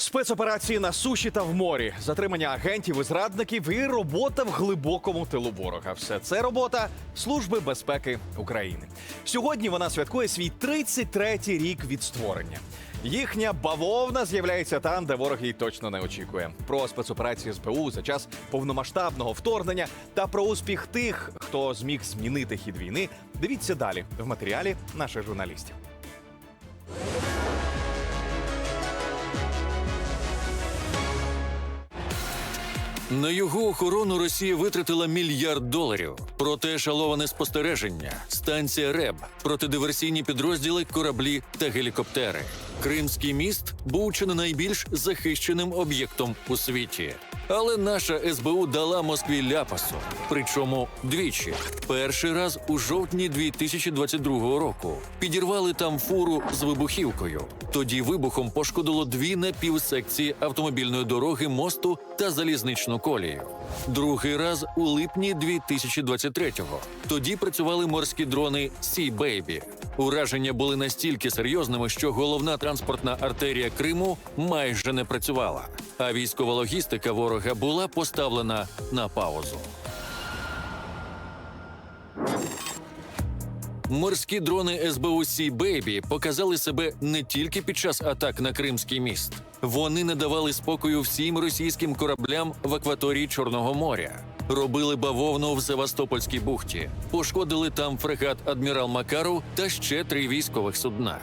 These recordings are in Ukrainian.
Спецоперації на суші та в морі, затримання агентів і зрадників і робота в глибокому тилу ворога. Все це робота Служби безпеки України. Сьогодні вона святкує свій 33-й рік від створення. Їхня бавовна з'являється там, де ворог її точно не очікує. Про спецоперації СБУ за час повномасштабного вторгнення та про успіх тих, хто зміг змінити хід війни. Дивіться далі в матеріалі наших журналістів. На його охорону Росія витратила мільярд доларів. Проте шаловане спостереження, станція РЕБ, протидиверсійні підрозділи, кораблі та гелікоптери. Кримський міст був чи не найбільш захищеним об'єктом у світі. Але наша СБУ дала Москві ляпасу. Причому двічі. Перший раз у жовтні 2022 року підірвали там фуру з вибухівкою. Тоді вибухом пошкодило дві напівсекції автомобільної дороги, мосту та залізничну колію. Другий раз у липні 2023-го. Тоді працювали морські дрони Сі Бейбі. Ураження були настільки серйозними, що головна транспортна артерія Криму майже не працювала, а військова логістика ворога була поставлена на паузу. Морські дрони СБУ Сі Бейбі показали себе не тільки під час атак на Кримський міст. Вони не давали спокою всім російським кораблям в акваторії Чорного моря. Робили бавовну в Севастопольській бухті, пошкодили там фрегат адмірал Макаров та ще три військових судна.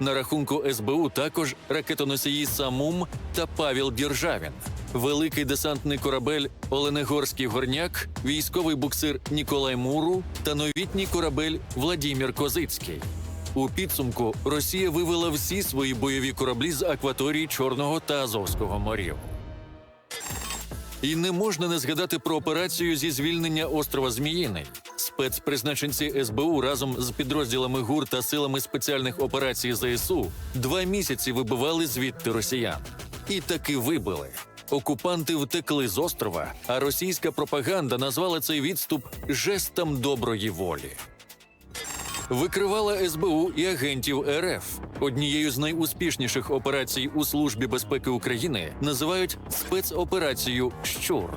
На рахунку СБУ також ракетоносії Самум та Павел Діржавін, великий десантний корабель Оленегорський горняк, військовий буксир Ніколай Муру та новітній корабель Владімір Козицький. У підсумку Росія вивела всі свої бойові кораблі з акваторії Чорного та Азовського морів. І не можна не згадати про операцію зі звільнення острова Зміїний. Спецпризначенці СБУ разом з підрозділами ГУР та силами спеціальних операцій ЗСУ два місяці вибивали звідти росіян. І таки вибили. Окупанти втекли з острова, а російська пропаганда назвала цей відступ жестом доброї волі. Викривала СБУ і агентів РФ. Однією з найуспішніших операцій у службі безпеки України називають спецоперацію Щур.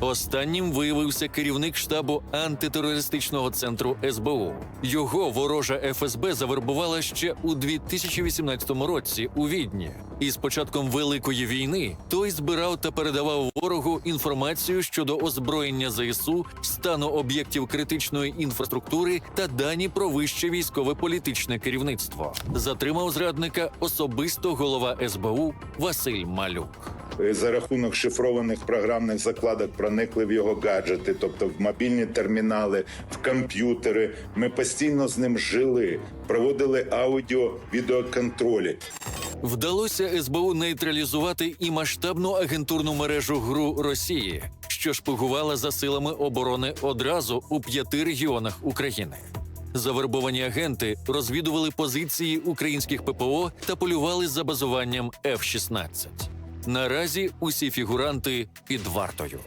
Останнім виявився керівник штабу антитерористичного центру СБУ. Його ворожа ФСБ завербувала ще у 2018 році у Відні. І з початком великої війни той збирав та передавав ворогу інформацію щодо озброєння ЗСУ, стану об'єктів критичної інфраструктури та дані про вище військове політичне керівництво. Затримав зрадника особисто голова СБУ Василь Малюк. за рахунок шифрованих програмних закладок проникли в його гаджети, тобто в мобільні термінали, в комп'ютери. Ми постійно з ним жили, проводили аудіо відеоконтролі. Вдалося СБУ нейтралізувати і масштабну агентурну мережу ГРУ Росії, що шпигувала за силами оборони одразу у п'яти регіонах України. Завербовані агенти розвідували позиції українських ППО та полювали за базуванням F-16. Наразі усі фігуранти під вартою.